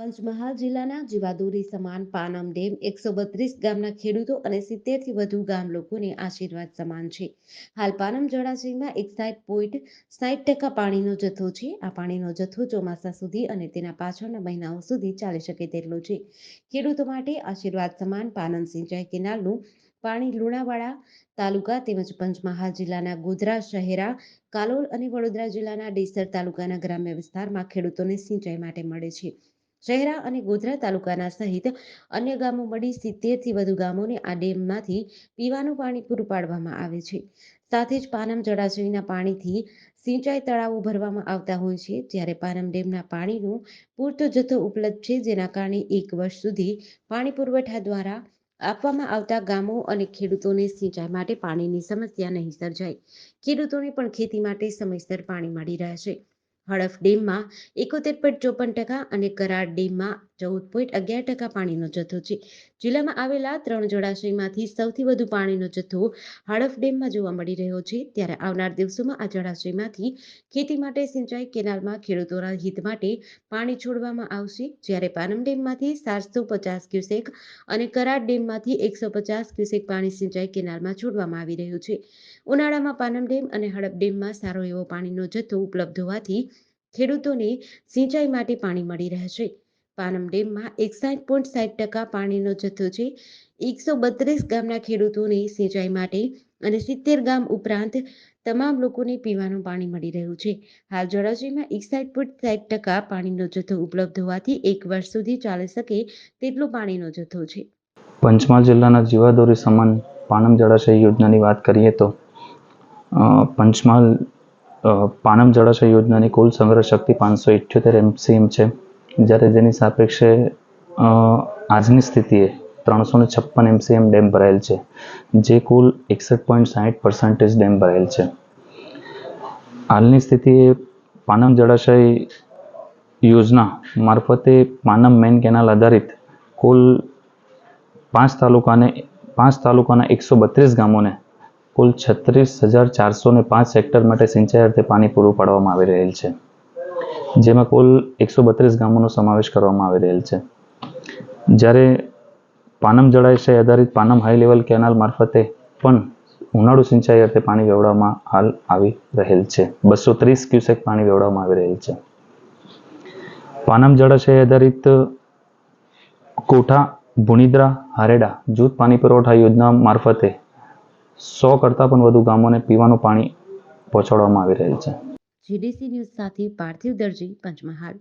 પંચમહાલ જિલ્લાના જીવાદોરી સમાન પાનમ ડેમ એકસો બત્રીસ ગામના ખેડૂતો અને સિત્તેરથી વધુ ગામ લોકોને આશીર્વાદ સમાન છે. હાલ પાનમ જળાશયમાં એકસાઠ પોઈન્ટ સાઠ ટકા પાણીનો જથ્થો છે. આ પાણીનો જથ્થો ચોમાસા સુધી અને તેના પાછળના મહિનાઓ સુધી ચાલી શકે તેટલો છે. ખેડૂતો માટે આશીર્વાદ સમાન પાનમ સિંચાઈ કેનાલનું પાણી લુણાવાડા તાલુકા તેમજ પંચમહાલ જિલ્લાના ગોધરા શહેરા, કાલોલ અને વડોદરા જિલ્લાના ડેસર તાલુકાના ગ્રામ્ય વિસ્તારમાં ખેડૂતોને સિંચાઈ માટે મળે છે. શહેરા અને ગોધરા તાલુકાના સહિત અન્ય ગામો મળી સિત્તેરથી વધુ ગામોને આ ડેમમાંથી પીવાનું પાણી પૂરું પાડવામાં આવે છે. સાથે જ પાનમ જળાશયના પાણીથી સિંચાઈ તળાવો ભરવામાં આવતા હોય છે, જ્યારે પાનમ ડેમના પાણીનો પૂરતો જથ્થો ઉપલબ્ધ છે, જેના કારણે એક વર્ષ સુધી પાણી પુરવઠા દ્વારા આપવામાં આવતા ગામો અને ખેડૂતોને સિંચાઈ માટે પાણીની સમસ્યા નહીં સર્જાય. ખેડૂતોને પણ ખેતી માટે સમયસર પાણી મળી રહેશે હડફ ડેમમાં એકોતેર પોઈન્ટ ચોપન ટકા અને કરાર ડેમમાં ચૌદ પોઈન્ટ અગિયાર ટકા પાણીનો જથ્થો છે. જિલ્લામાં આવેલા ત્રણ જળાશયમાંથી સૌથી વધુ પાણીનો જથ્થો હડફ ડેમમાં જોવા મળી રહ્યો છે. ત્યારે આવનાર દિવસોમાં આ જળાશયમાંથી ખેતી માટે સિંચાઈ કેનાલમાં ખેડૂતોના હિત માટે પાણી છોડવામાં આવશે. જ્યારે પાનમ ડેમમાંથી સાતસો પચાસ ક્યુસેક અને કરાટ ડેમમાંથી એકસો પચાસ ક્યુસેક પાણી સિંચાઈ કેનાલમાં છોડવામાં આવી રહ્યું છે. ઉનાળામાં પાનમ ડેમ અને હડપ ડેમમાં સારો એવો પાણીનો જથ્થો ઉપલબ્ધ હોવાથી ખેડૂતોને સિંચાઈ માટે પાણી મળી રહેશે. પાનમ ડેમમાં એકસાઠ પોઈન્ટ સાઠ ટકા પાણીનો જથ્થો છે. એકસો બત્રીસ ગામના ખેડૂતોને સિંચાઈ માટે અને સિત્તેર ગામ ઉપરાંત તમામ લોકોને પીવાનું પાણી મળી રહ્યું છે. હાલ જળાશયમાં એકસાઠ પોઈન્ટ સાઠ ટકા પાણીનો જથ્થો ઉપલબ્ધ હોવાથી એક વર્ષ સુધી ચાલી શકે તેટલો પાણીનો જથ્થો છે. પંચમહાલ જિલ્લાના જીવાદોરી સમાન પાનમ જળાશય યોજનાની વાત કરીએ તો પંચમહાલ પાનમ જળાશય યોજનાની કુલ સંગ્રહ શક્તિ પાંચસો ઇઠ્યોતેર એમસીએમ છે. જ્યારે જેની સાપેક્ષે આજની સ્થિતિએ ત્રણસો ને છપ્પન એમસીએમ ડેમ ભરાયેલ છે, જે કુલ એકસઠ પોઈન્ટ સાહીઠ પર્સન્ટેજ ડેમ ભરાયેલ છે. હાલની સ્થિતિએ પાનમ જળાશય યોજના મારફતે પાનમ મેન કેનાલ આધારિત કુલ પાંચ તાલુકાને, પાંચ તાલુકાના એકસો બત્રીસ ગામોને કુલ છત્રીસ હજાર ચારસો ને પાંચ સેક્ટર માટે સિંચાઈ અર્થે પાણી પૂરું પાડવામાં આવી રહેલ છે. જેમાં કુલ એકસો બત્રીસ ગામોનો સમાવેશ કરવામાં આવી રહેલ છે. જ્યારે પાનમ જળાશય આધારિત પાનમ હાઈ લેવલ કેનાલ મારફતે પણ ઉનાળુ સિંચાઈ અર્થે પાણી વેવડાવવામાં હાલ આવી રહેલ છે. બસો ત્રીસ ક્યુસેક પાણી વેવડાવવામાં આવી રહેલ છે. પાનમ જળાશય આધારિત કોઠા, ભુણિદ્રા, હારેડા જૂથ પાણી પુરવઠા યોજના મારફતે સો કરતાં પણ વધુ ગામોને પીવાનું પાણી પહોંચાડવામાં આવી રહેલ છે. જીડીસી ન્યૂઝ સાથે પાર્થિવ દરજી પંચમહાલ